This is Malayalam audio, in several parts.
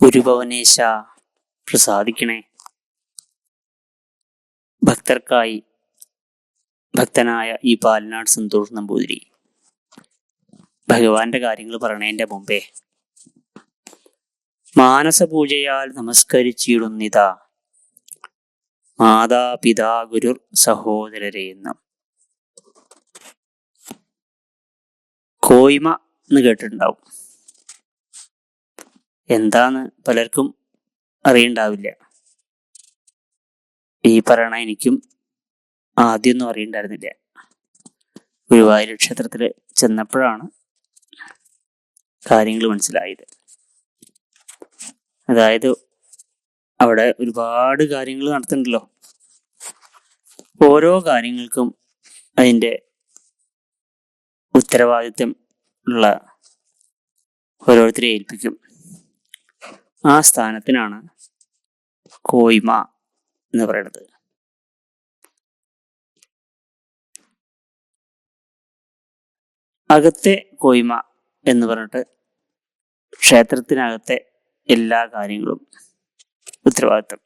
ഗുരുഭവനേശ പ്രസാദിക്കണേ. ഭക്തർക്കായി ഭക്തനായ ഈ പാലനാട് സന്തോഷ് നമ്പൂതിരി ഭഗവാന്റെ കാര്യങ്ങൾ പറയണേന്റെ മുമ്പേ മാനസപൂജയാൽ നമസ്കരിച്ചിടുന്നിത മാതാപിതാ ഗുരുർ സഹോദരരെ എന്നും. കോയ്മ എന്ന് കേട്ടിട്ടുണ്ടാവും. എന്താന്ന് പലർക്കും അറിയണ്ടാവില്ല. ഈ പറയണ എനിക്കും ആദ്യമൊന്നും അറിയണ്ടായിരുന്നില്ല. ഗുരുവായൂർ ക്ഷേത്രത്തിൽ ചെന്നപ്പോഴാണ് കാര്യങ്ങൾ മനസ്സിലായത്. അതായത് അവിടെ ഒരുപാട് കാര്യങ്ങൾ നടത്തുന്നുണ്ടല്ലോ. ഓരോ കാര്യങ്ങൾക്കും അതിന്റെ ഉത്തരവാദിത്വം ഉള്ള ഓരോരുത്തരെ ഏൽപ്പിക്കും. ആ സ്ഥാനത്തിനാണ് കോയ്മ എന്ന് പറയുന്നത്. അകത്തെ കോയ്മ എന്ന് പറഞ്ഞിട്ട് ക്ഷേത്രത്തിനകത്തെ എല്ലാ കാര്യങ്ങളും ഉത്തരവാദിത്വം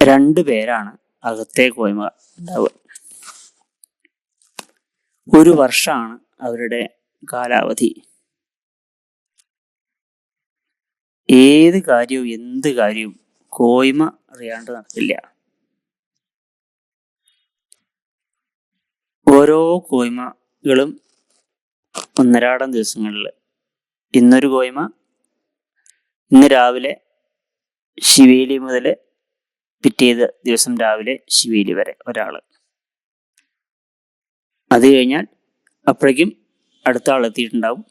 രണ്ടു പേരാണ് അകത്തെ കോയ്മ ഉണ്ടാവുക. ഒരു വർഷമാണ് അവരുടെ കാലാവധി. ഏത് കാര്യവും എന്ത് കാര്യവും കോയ്മ അറിയാണ്ട് നടക്കില്ല. ഓരോ കോയ്മകളും ഒന്നരാടം ദിവസങ്ങളിൽ. ഇന്നൊരു കോയ്മ ഇന്ന് രാവിലെ ശിവേലി മുതൽ പിറ്റേത് ദിവസം രാവിലെ ശിവേലി വരെ ഒരാൾ. അത് കഴിഞ്ഞാൽ അപ്പോഴേക്കും അടുത്ത ആൾ എത്തിയിട്ടുണ്ടാവും.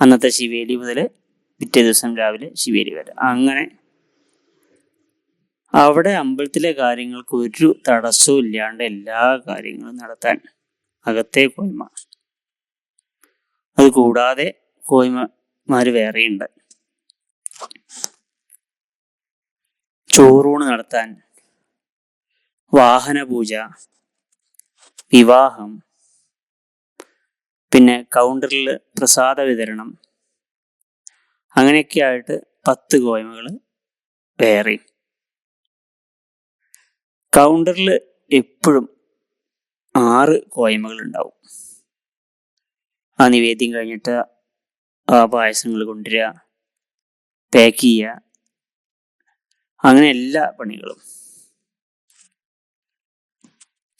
അന്നത്തെ ശിവേലി മുതൽ പിറ്റേ ദിവസം രാവിലെ ശിവേരി വരെ. അങ്ങനെ അവിടെ അമ്പലത്തിലെ കാര്യങ്ങൾക്ക് ഒരു തടസ്സവും ഇല്ലാണ്ട് എല്ലാ കാര്യങ്ങളും നടത്താൻ അകത്തെ കോയ്മ അത് കൂടാതെ കോയ്മമാര് വേറെയുണ്ട്. ചോറൂണ് നടത്താൻ വാഹനപൂജ വിവാഹം പിന്നെ കൗണ്ടറിൽ പ്രസാദ വിതരണം അങ്ങനെയൊക്കെ ആയിട്ട് പത്ത് കോയ്മകൾ വേറെ കൗണ്ടറിൽ എപ്പോഴും ആറ് കോയ്മകൾ ഉണ്ടാവും. ആ നിവേദ്യം കഴിഞ്ഞിട്ട് ആ പായസങ്ങൾ കൊണ്ടുവരിക പാക്ക് ചെയ്യുക അങ്ങനെ എല്ലാ പണികളും.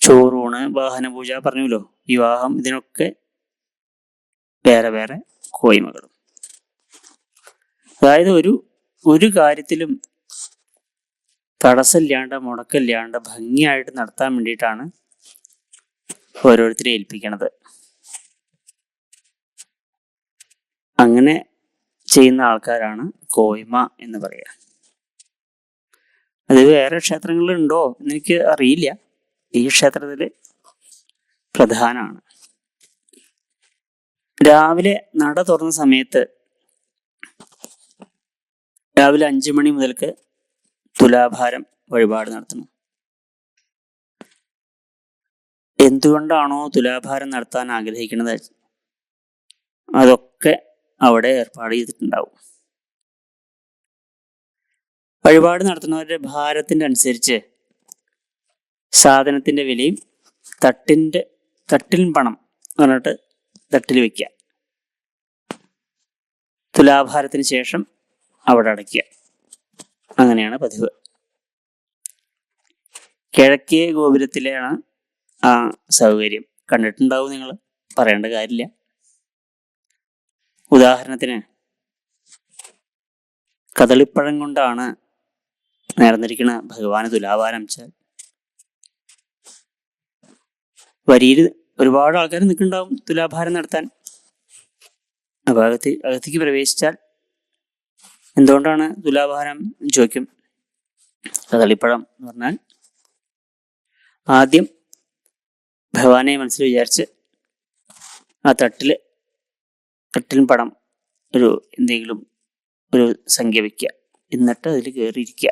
ചോറൂണ് വാഹനപൂജ പറഞ്ഞല്ലോ വിവാഹം ഇതിനൊക്കെ വേറെ വേറെ കോയ്മകളും അതായത് ഒരു ഒരു കാര്യത്തിലും തടസ്സമില്ലാണ്ട് മുടക്കമില്ലാണ്ട് ഭംഗിയായിട്ട് നടത്താൻ വേണ്ടിയിട്ടാണ് ഓരോരുത്തരെ ഏൽപ്പിക്കണത്. അങ്ങനെ ചെയ്യുന്ന ആൾക്കാരാണ് കോയ്മ എന്ന് പറയുക. അത് വേറെ ക്ഷേത്രങ്ങളിലുണ്ടോ എന്ന് എനിക്ക് അറിയില്ല. ഈ ക്ഷേത്രത്തിൽ പ്രധാനമാണ്. രാവിലെ നട തുറന്ന സമയത്ത് രാവിലെ അഞ്ചു മണി മുതൽക്ക് തുലാഭാരം വഴിപാട് നടത്തണം എന്തുകൊണ്ടാണോ തുലാഭാരം നടത്താൻ ആഗ്രഹിക്കുന്നത്? അതൊക്കെ അവിടെ ഏർപ്പാട് ചെയ്തിട്ടുണ്ടാവും. വഴിപാട് നടത്തുന്നവരുടെ ഭാരത്തിന്റെ അനുസരിച്ച് സാധനത്തിന്റെ വിലയും തട്ടിന്റെ തട്ടിൽ പണം പറഞ്ഞിട്ട് തട്ടിൽ വെക്കുക തുലാഭാരത്തിന് ശേഷം അവിടെ അടയ്ക്കുക. അങ്ങനെയാണ് പതിവ്. കിഴക്കേ ഗോപുരത്തിലാണ് ആ സൗകര്യം. കണ്ടിട്ടുണ്ടാവും നിങ്ങൾ. പറയേണ്ട കാര്യമില്ല. ഉദാഹരണത്തിന് കദളിപ്പഴം കൊണ്ടാണ് നേർന്നിരിക്കുന്ന ഭഗവാന് തുലാഭാരം വെച്ചാൽ വരിയിൽ ഒരുപാട് ആൾക്കാർ നിൽക്കുന്നുണ്ടാവും തുലാഭാരം നടത്താൻ. അപ്പൊ അകത്ത് അകത്തേക്ക് പ്രവേശിച്ചാൽ എന്തുകൊണ്ടാണ് തുലാഭാരം ചോദിക്കും? കദളിപ്പഴം എന്ന് പറഞ്ഞാൽ ആദ്യം ഭഗവാനെ മനസ്സിൽ വിചാരിച്ച് ആ തട്ടിൽ തട്ടിൽ പടം ഒരു എന്തെങ്കിലും ഒരു സംഖ്യ വയ്ക്കുക. എന്നിട്ട് അതിൽ കയറിയിരിക്കുക.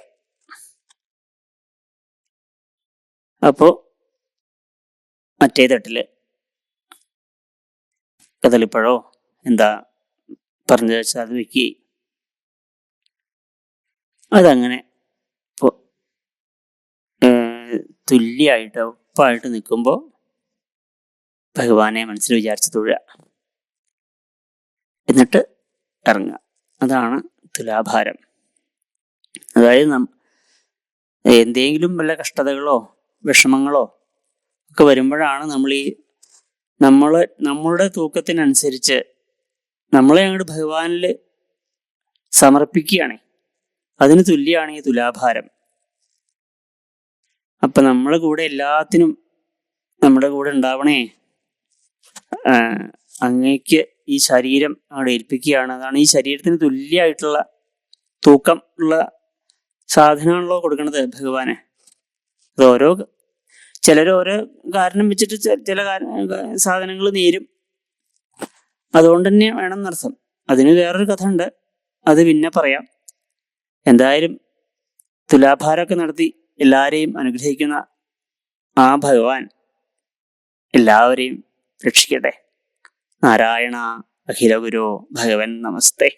അപ്പോൾ മറ്റേ തട്ടിൽ കദളിപ്പഴോ എന്താ പറഞ്ഞു വെച്ചാൽ അത് വെക്കുകയും അതങ്ങനെ. തുല്യമായിട്ട് ഒപ്പായിട്ട് നിൽക്കുമ്പോൾ ഭഗവാനെ മനസ്സിൽ വിചാരിച്ച് തൊഴുക എന്നിട്ട് ഇറങ്ങുക. അതാണ് തുലാഭാരം. അതായത് നം എന്തെങ്കിലും വല്ല കഷ്ടതകളോ വിഷമങ്ങളോ ഒക്കെ വരുമ്പോഴാണ് നമ്മൾ ഈ നമ്മൾ നമ്മളുടെ തൂക്കത്തിനനുസരിച്ച് നമ്മളെ അങ്ങോട്ട് ഭഗവാനിൽ സമർപ്പിക്കുകയാണ്. അതിന് തുല്യമാണ് ഈ തുലാഭാരം. അപ്പം നമ്മളെ കൂടെ എല്ലാത്തിനും നമ്മുടെ കൂടെ ഉണ്ടാവണേ അങ്ങേക്ക് ഈ ശരീരം അവിടെ ഏൽപ്പിക്കുകയാണ്. അതാണ് ഈ ശരീരത്തിന് തുല്യമായിട്ടുള്ള തൂക്കം ഉള്ള സാധനമാണല്ലോ കൊടുക്കണത് ഭഗവാനെ. അത് ഓരോ കാരണം വെച്ചിട്ട് ചില സാധനങ്ങൾ നേരും. അതുകൊണ്ട് തന്നെ വേണം എന്നർത്ഥം. അതിന് വേറൊരു കഥ ഉണ്ട്. അത് പിന്നെ പറയാം. എന്തായാലും തുലാഭാരമൊക്കെ നടത്തി എല്ലാവരെയും അനുഗ്രഹിക്കുന്ന ആ ഭഗവാൻ എല്ലാവരെയും രക്ഷിക്കട്ടെ. നാരായണ അഖിലഗുരു ഭഗവൻ നമസ്തേ.